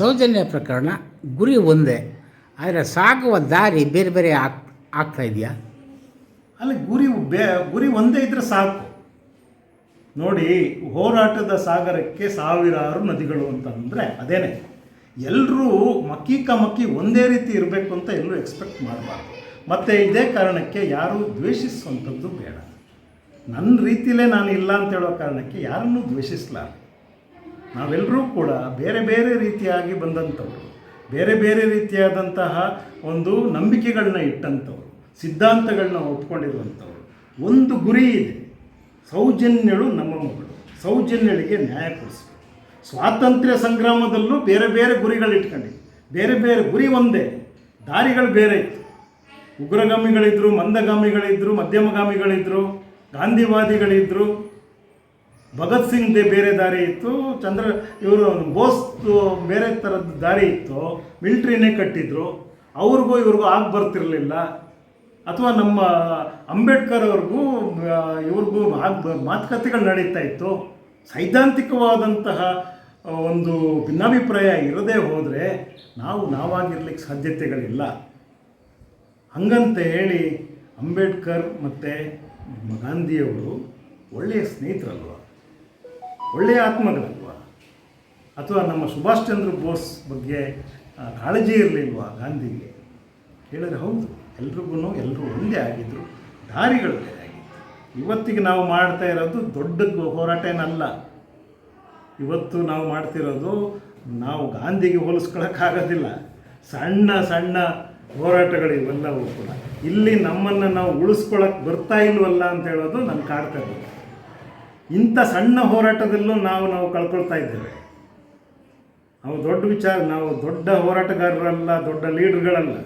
ಸೌಜನ್ಯ ಪ್ರಕರಣ ಗುರಿ ಒಂದೇ. ಆದರೆ ಸಾಗುವ ದಾರಿ ಬೇರೆ ಬೇರೆ ಆಗ್, ಆಗ್ತಾ ಇದೆಯಾ? ಅಲ್ಲಿ ಗುರಿ ಬೇ, ಗುರಿ ಒಂದೇ ಇದ್ದರೆ ಸಾಕು. ನೋಡಿ, ಹೋರಾಟದ ಸಾಗರಕ್ಕೆ ಸಾವಿರಾರು ನದಿಗಳು ಅಂತಂದರೆ ಅದೇನೆ. ಎಲ್ಲರೂ ಮಕ್ಕಿ ಕಮಕ್ಕಿ ಒಂದೇ ರೀತಿ ಇರಬೇಕು ಅಂತ ಎಲ್ಲರೂ ಎಕ್ಸ್ಪೆಕ್ಟ್ ಮಾಡಬಾರ್ದು. ಮತ್ತು ಇದೇ ಕಾರಣಕ್ಕೆ ಯಾರೂ ದ್ವೇಷಿಸುವಂಥದ್ದು ಬೇಡ. ನನ್ನ ರೀತಿಲೇ ನಾನು ಇಲ್ಲ ಅಂತ ಹೇಳೋ ಕಾರಣಕ್ಕೆ ಯಾರನ್ನೂ ದ್ವೇಷಿಸಲಾರೆ ನಾವೆಲ್ಲರೂ ಕೂಡ ಬೇರೆ ಬೇರೆ ರೀತಿಯಾಗಿ ಬಂದಂಥವ್ರು. ಬೇರೆ ಬೇರೆ ರೀತಿಯಾದಂತಹ ಒಂದು ನಂಬಿಕೆಗಳನ್ನ ಇಟ್ಟಂಥವ್ರು, ಸಿದ್ಧಾಂತಗಳನ್ನ ಒಪ್ಕೊಂಡಿರುವಂಥವ್ರು. ಒಂದು ಗುರಿ ಇದೆ. ಸೌಜನ್ಯಳು ನಮ್ಮ ಮಗಳು. ಸೌಜನ್ಯಳಿಗೆ ನ್ಯಾಯ ಕೊಡಿಸಬೇಕು. ಸ್ವಾತಂತ್ರ್ಯ ಸಂಗ್ರಾಮದಲ್ಲೂ ಬೇರೆ ಬೇರೆ ಗುರಿಗಳು ಬೇರೆ ಬೇರೆ ಗುರಿ ಒಂದೇ. ದಾರಿಗಳು ಬೇರೆ ಇತ್ತು. ಉಗ್ರಗಾಮಿಗಳಿದ್ರು, ಮಂದಗಾಮಿಗಳಿದ್ರು, ಮಧ್ಯಮಗಾಮಿಗಳಿದ್ರು, ಗಾಂಧಿವಾದಿಗಳಿದ್ರು ಭಗತ್ ಸಿಂಗ್ ಬೇರೆ ದಾರಿ ಇತ್ತು, ಚಂದ್ರ ಇವರು ಬೋಸ್ ಬೇರೆ ಥರದ ದಾರಿ ಇತ್ತು, ಮಿಲ್ಟ್ರಿನೇ ಕಟ್ಟಿದ್ರು, ಅವ್ರಿಗೂ ಇವ್ರಿಗೂ ಆಗಿ ಬರ್ತಿರಲಿಲ್ಲ. ಅಥವಾ ನಮ್ಮ ಅಂಬೇಡ್ಕರ್ ಅವ್ರಿಗೂ ಇವ್ರಿಗೂ ಆಗ ಮಾತುಕತೆಗಳು ನಡೀತಾ ಇತ್ತು. ಸೈದ್ಧಾಂತಿಕವಾದಂತಹ ಒಂದು ಭಿನ್ನಾಭಿಪ್ರಾಯ ಇರದೇ ಹೋದರೆ ನಾವು ನಾವಾಗಿರ್ಲಿಕ್ಕೆ ಸಾಧ್ಯತೆಗಳಿಲ್ಲ. ಹಂಗಂತ ಹೇಳಿ ಅಂಬೇಡ್ಕರ್ ಮತ್ತು ಗಾಂಧಿಯವರು ಒಳ್ಳೆಯ ಸ್ನೇಹಿತರಲ್ವ? ಒಳ್ಳೆಯ ಆತ್ಮಗಳಲ್ವ ಅಥವಾ ನಮ್ಮ ಸುಭಾಷ್ ಚಂದ್ರ ಬೋಸ್ ಬಗ್ಗೆ ಕಾಳಜಿ ಇರಲಿಲ್ವಾ ಗಾಂಧಿಗೆ? ಹೇಳಿದ್ರೆ ಹೌದು ಎಲ್ರಿಗೂ ಎಲ್ಲರೂ ಒಂದೇ ಆಗಿದ್ದರು ದಾರಿಗಳು ಇವತ್ತಿಗೆ ನಾವು ಮಾಡ್ತಾ ಇರೋದು ದೊಡ್ಡ ಹೋರಾಟ ಏನಲ್ಲ ಇವತ್ತು ನಾವು ಮಾಡ್ತಿರೋದು ನಾವು ಗಾಂಧಿಗೆ ಹೋಲಿಸ್ಕೊಳಕ್ಕಾಗೋದಿಲ್ಲ. ಸಣ್ಣ ಸಣ್ಣ ಹೋರಾಟಗಳು ಇವೆಲ್ಲವೂ ಕೂಡ. ಇಲ್ಲಿ ನಮ್ಮನ್ನು ನಾವು ಉಳಿಸ್ಕೊಳಕ್ಕೆ ಬರ್ತಾ ಇಲ್ವಲ್ಲ ಅಂತ ಹೇಳೋದು ನನ್ನ ಕಾಡ್ತಾ ಇಂಥ ಸಣ್ಣ ಹೋರಾಟದಲ್ಲೂ ನಾವು ನಾವು ಕಳ್ಕೊಳ್ತಾ ಇದ್ದೇವೆ. ನಾವು ದೊಡ್ಡ ವಿಚಾರ, ನಾವು ದೊಡ್ಡ ಹೋರಾಟಗಾರರಲ್ಲ, ದೊಡ್ಡ ಲೀಡರ್ಗಳಲ್ಲ.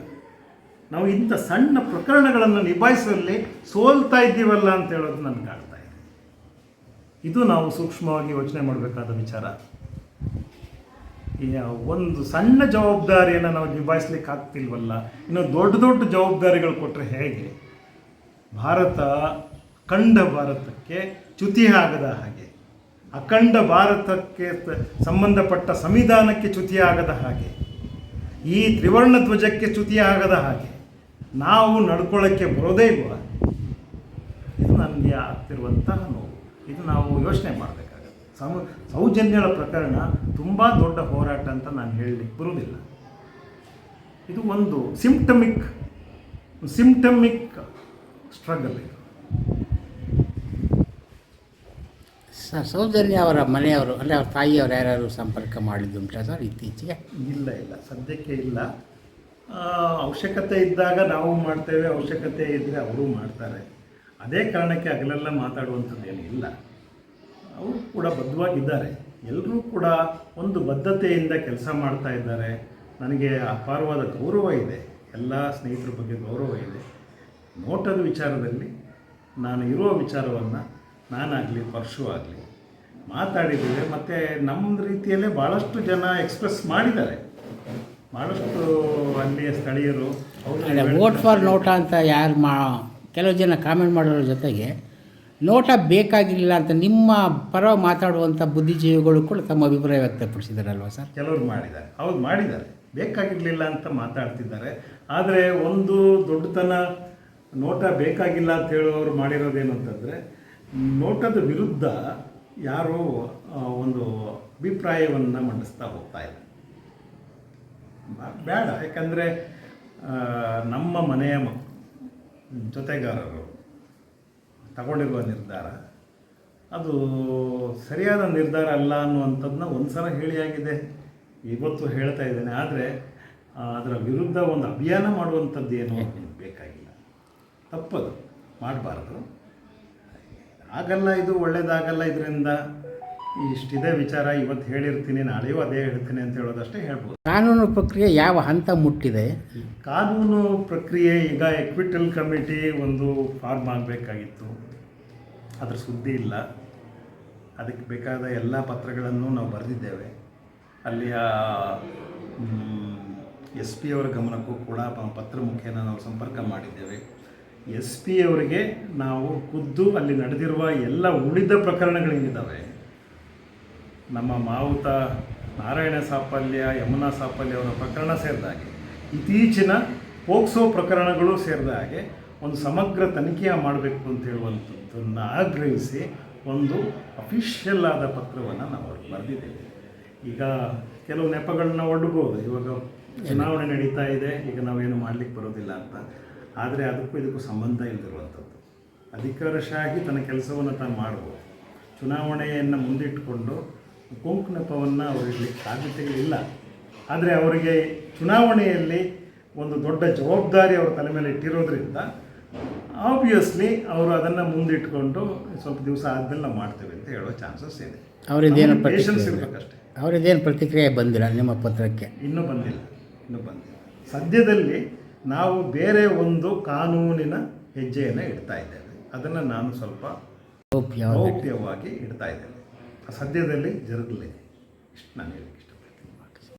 ನಾವು ಇಂಥ ಸಣ್ಣ ಪ್ರಕರಣಗಳನ್ನು ನಿಭಾಯಿಸುವಲ್ಲಿ ಸೋಲ್ತಾ ಇದ್ದೀವಲ್ಲ ಅಂತ ಹೇಳೋದು ನನಗೆ ಕಾಡ್ತಾ ಇದೆ. ಇದು ನಾವು ಸೂಕ್ಷ್ಮವಾಗಿ ಯೋಚನೆ ಮಾಡಬೇಕಾದ ವಿಚಾರ. ಒಂದು ಸಣ್ಣ ಜವಾಬ್ದಾರಿಯನ್ನು ನಾವು ನಿಭಾಯಿಸ್ಲಿಕ್ಕೆ ಆಗ್ತಿಲ್ವಲ್ಲ? ಇನ್ನು ದೊಡ್ಡ ದೊಡ್ಡ ಜವಾಬ್ದಾರಿಗಳು ಕೊಟ್ಟರೆ ಹೇಗೆ? ಭಾರತ ಅಖಂಡ ಭಾರತಕ್ಕೆ ಚ್ಯುತಿ ಆಗದ ಹಾಗೆ, ಅಖಂಡ ಭಾರತಕ್ಕೆ ಸಂಬಂಧಪಟ್ಟ ಸಂವಿಧಾನಕ್ಕೆ ಚ್ಯುತಿ ಆಗದ ಹಾಗೆ, ಈ ತ್ರಿವರ್ಣ ಧ್ವಜಕ್ಕೆ ಚ್ಯುತಿ ಆಗದ ಹಾಗೆ, ನಾವು ನಡ್ಕೊಳ್ಳೋಕ್ಕೆ ಬರೋದೇ ಇಲ್ಲ. ಇದು ನನಗೆ ಆಗ್ತಿರುವಂತಹ ನೋವು. ಇದು ನಾವು ಯೋಚನೆ ಮಾಡಬೇಕಾಗತ್ತೆ. ಸಮ ಸೌಜನ್ಯಗಳ ಪ್ರಕರಣ ತುಂಬ ದೊಡ್ಡ ಹೋರಾಟ ಅಂತ ನಾನು ಹೇಳಲಿಕ್ಕೆ ಬರುವುದಿಲ್ಲ. ಇದು ಒಂದು ಸಿಂಪ್ಟಮಿಕ್ ಸಿಂಪ್ಟಮಿಕ್ ಸ್ಟ್ರಗಲ್ ಇದು. ಸರ್ ಸೌಜನ್ಯ ಅವರ ಮನೆಯವರು, ಅಂದರೆ ಅವ್ರ ತಾಯಿಯವರು ಯಾರ್ಯಾರು ಸಂಪರ್ಕ ಮಾಡಿದ್ದುಂಟಾ ಸರ್ ಇತ್ತೀಚೆಗೆ? ಇಲ್ಲ ಇಲ್ಲ, ಸದ್ಯಕ್ಕೆ ಇಲ್ಲ. ಅವಶ್ಯಕತೆ ಇದ್ದಾಗ ನಾವು ಮಾಡ್ತೇವೆ, ಅವಶ್ಯಕತೆ ಇದ್ದರೆ ಅವರು ಮಾಡ್ತಾರೆ. ಅದೇ ಕಾರಣಕ್ಕೆ ಹಗಲೆಲ್ಲ ಮಾತಾಡುವಂಥದ್ದು ಏನು ಇಲ್ಲ. ಅವರು ಕೂಡ ಬದ್ಧವಾಗಿದ್ದಾರೆ. ಎಲ್ಲರೂ ಕೂಡ ಒಂದು ಬದ್ಧತೆಯಿಂದ ಕೆಲಸ ಮಾಡ್ತಾ ಇದ್ದಾರೆ. ನನಗೆ ಅಪಾರವಾದ ಗೌರವ ಇದೆ. ಎಲ್ಲ ಸ್ನೇಹಿತರ ಬಗ್ಗೆ ಗೌರವ ಇದೆ. ನೋಟದ ವಿಚಾರದಲ್ಲಿ ನಾನು ಇರುವ ವಿಚಾರವನ್ನು ನಾನಾಗಲಿ ಪರಶು ಆಗಲಿ ಮಾತಾಡಿದ್ದೇವೆ ಮತ್ತು ನಮ್ಮ ರೀತಿಯಲ್ಲೇ ಭಾಳಷ್ಟು ಜನ ಎಕ್ಸ್ಪ್ರೆಸ್ ಮಾಡಿದ್ದಾರೆ. ಭಾಳಷ್ಟು ಅಲ್ಲಿಯ ಸ್ಥಳೀಯರು. ವೋಟ್ ಫಾರ್ ನೋಟ ಅಂತ ಯಾರು ಮಾ ಕೆಲವು ಜನ ಕಾಮೆಂಟ್ ಮಾಡೋರ ಜೊತೆಗೆ ನೋಟ ಬೇಕಾಗಿರಲಿಲ್ಲ ಅಂತ ನಿಮ್ಮ ಪರ ಮಾತಾಡುವಂಥ ಬುದ್ಧಿಜೀವಿಗಳು ಕೂಡ ತಮ್ಮ ಅಭಿಪ್ರಾಯ ವ್ಯಕ್ತಪಡಿಸಿದಾರಲ್ವ ಸರ್? ಕೆಲವರು ಮಾಡಿದ್ದಾರೆ. ಹೌದು ಮಾಡಿದ್ದಾರೆ. ಬೇಕಾಗಿರಲಿಲ್ಲ ಅಂತ ಮಾತಾಡ್ತಿದ್ದಾರೆ. ಆದರೆ ಒಂದು ದೊಡ್ಡತನ ನೋಟ ಬೇಕಾಗಿಲ್ಲ ಅಂತ ಹೇಳುವವರು ಮಾಡಿರೋದೇನು ಅಂತಂದರೆ ನೋಟದ ವಿರುದ್ಧ ಯಾರೋ ಒಂದು ಅಭಿಪ್ರಾಯವನ್ನು ಮಂಡಿಸ್ತಾ ಹೋಗ್ತಾ ಇದೆ. ಬೇಡ. ಯಾಕಂದರೆ ನಮ್ಮ ಮನೆಯ ಮ ಜೊತೆಗಾರರು ತಗೊಂಡಿರುವ ನಿರ್ಧಾರ ಅದು ಸರಿಯಾದ ನಿರ್ಧಾರ ಅಲ್ಲ ಅನ್ನುವಂಥದ್ದನ್ನ ಒಂದು ಸಲ ಹೇಳಿಯಾಗಿದೆ ಇವತ್ತು ಹೇಳ್ತಾ ಇದ್ದೇನೆ. ಆದರೆ ಅದರ ವಿರುದ್ಧ ಒಂದು ಅಭಿಯಾನ ಮಾಡುವಂಥದ್ದು ಏನು ಬೇಕಾಗಿಲ್ಲ. ತಪ್ಪದು. ಮಾಡಬಾರ್ದು. ಆಗಲ್ಲ ಇದು ಒಳ್ಳೇದಾಗಲ್ಲ ಇದರಿಂದ ಇಷ್ಟಿದೆ ವಿಚಾರ. ಇವತ್ತು ಹೇಳಿರ್ತೀನಿ ನಾಳೆಯೂ ಅದೇ ಹೇಳ್ತೀನಿ ಅಂತ ಹೇಳೋದಷ್ಟೇ ಹೇಳ್ಬೋದು. ಕಾನೂನು ಪ್ರಕ್ರಿಯೆ ಯಾವ ಹಂತ ಮುಟ್ಟಿದೆ? ಕಾನೂನು ಪ್ರಕ್ರಿಯೆ ಈಗ ಎಕ್ವಿಟಲ್ ಕಮಿಟಿ ಒಂದು ಫಾರ್ಮ್ ಆಗಬೇಕಾಗಿತ್ತು. ಅದ್ರ ಸುದ್ದಿ ಇಲ್ಲ. ಅದಕ್ಕೆ ಬೇಕಾದ ಎಲ್ಲ ಪತ್ರಗಳನ್ನು ನಾವು ಬರೆದಿದ್ದೇವೆ. ಅಲ್ಲಿಯ ಎಸ್ ಪಿ ಅವರ ಗಮನಕ್ಕೂ ಕೂಡ ಪತ್ರ ಮುಖೇನ ನಾವು ಸಂಪರ್ಕ ಮಾಡಿದ್ದೇವೆ. ಎಸ್ ಪಿ ಅವರಿಗೆ ನಾವು ಖುದ್ದು ಅಲ್ಲಿ ನಡೆದಿರುವ ಎಲ್ಲ ಉಳಿದ ಪ್ರಕರಣಗಳೇನಿದ್ದಾವೆ ನಮ್ಮ ಮಾವುತ, ನಾರಾಯಣ ಸಾಪಲ್ಯ, ಯಮುನಾ ಸಾಪಲ್ಯ ಅವರ ಪ್ರಕರಣ ಸೇರಿದ ಹಾಗೆ. ಇತ್ತೀಚಿನ ಪೋಕ್ಸೋ ಪ್ರಕರಣಗಳು ಸೇರಿದ ಹಾಗೆ ಒಂದು ಸಮಗ್ರ ತನಿಖೆಯ ಮಾಡಬೇಕು ಅಂತ ಹೇಳುವಂಥದ್ದನ್ನು ಆಗ್ರಹಿಸಿ ಒಂದು ಅಫಿಷಿಯಲ್ ಆದ ಪತ್ರವನ್ನು ನಾವು ಅವ್ರಿಗೆ ಬರೆದಿದ್ದೇವೆ. ಈಗ ಕೆಲವು ನೆಪಗಳನ್ನ ಒಡ್ಬೋದು. ಇವಾಗ ಚುನಾವಣೆ ನಡೀತಾ ಇದೆ. ಈಗ ನಾವೇನು ಮಾಡಲಿಕ್ಕೆ ಬರೋದಿಲ್ಲ ಅಂತ. ಆದರೆ ಅದಕ್ಕೂ ಇದಕ್ಕೂ ಸಂಬಂಧ ಇಲ್ಲದಿರುವಂಥದ್ದು ಅಧಿಕಾರಶಾಹಿ ತನ್ನ ಕೆಲಸವನ್ನು ತಾನು ಮಾಡ್ಬೋದು. ಚುನಾವಣೆಯನ್ನು ಮುಂದಿಟ್ಟುಕೊಂಡು ಕೊಂಕು ನೆಪವನ್ನು ಅವರಿಗೆ ಸಾಧ್ಯತೆಗಳಿಲ್ಲ ಆದರೆ ಅವರಿಗೆ ಚುನಾವಣೆಯಲ್ಲಿ ಒಂದು ದೊಡ್ಡ ಜವಾಬ್ದಾರಿ ಅವ್ರ ತಲೆ ಮೇಲೆ ಇಟ್ಟಿರೋದ್ರಿಂದ ಆಬ್ವಿಯಸ್ಲಿ ಅವರು ಅದನ್ನು ಮುಂದಿಟ್ಕೊಂಡು ಸ್ವಲ್ಪ ದಿವಸ ಆದಮೇಲೆ ನಾವು ಮಾಡ್ತೇವೆ ಅಂತ ಹೇಳೋ ಚಾನ್ಸಸ್ ಇದೆ. ಅವರಿದ್ದೇನು ಪೇಷನ್ಸ್ ಇರಬೇಕಷ್ಟೇ ಅವರಿದ್ದೇನು ಪ್ರತಿಕ್ರಿಯೆ ಬಂದಿಲ್ಲ ನಿಮ್ಮ ಪತ್ರಕ್ಕೆ? ಇನ್ನೂ ಬಂದಿಲ್ಲ ಇನ್ನೂ ಬಂದಿಲ್ಲ. ಸದ್ಯದಲ್ಲಿ ನಾವು ಬೇರೆ ಒಂದು ಕಾನೂನಿನ ಹೆಜ್ಜೆಯನ್ನು ಇಡ್ತಾ ಇದ್ದೇವೆ. ಅದನ್ನು ನಾನು ಸ್ವಲ್ಪ ಗೌಪ್ಯವಾಗಿ. ಇಡ್ತಾ ಇದ್ದೇನೆ. ಸದ್ಯದಲ್ಲಿ ಜರುಗಲಿದೆ ಇಷ್ಟು ನಾನು ಹೇಳಿ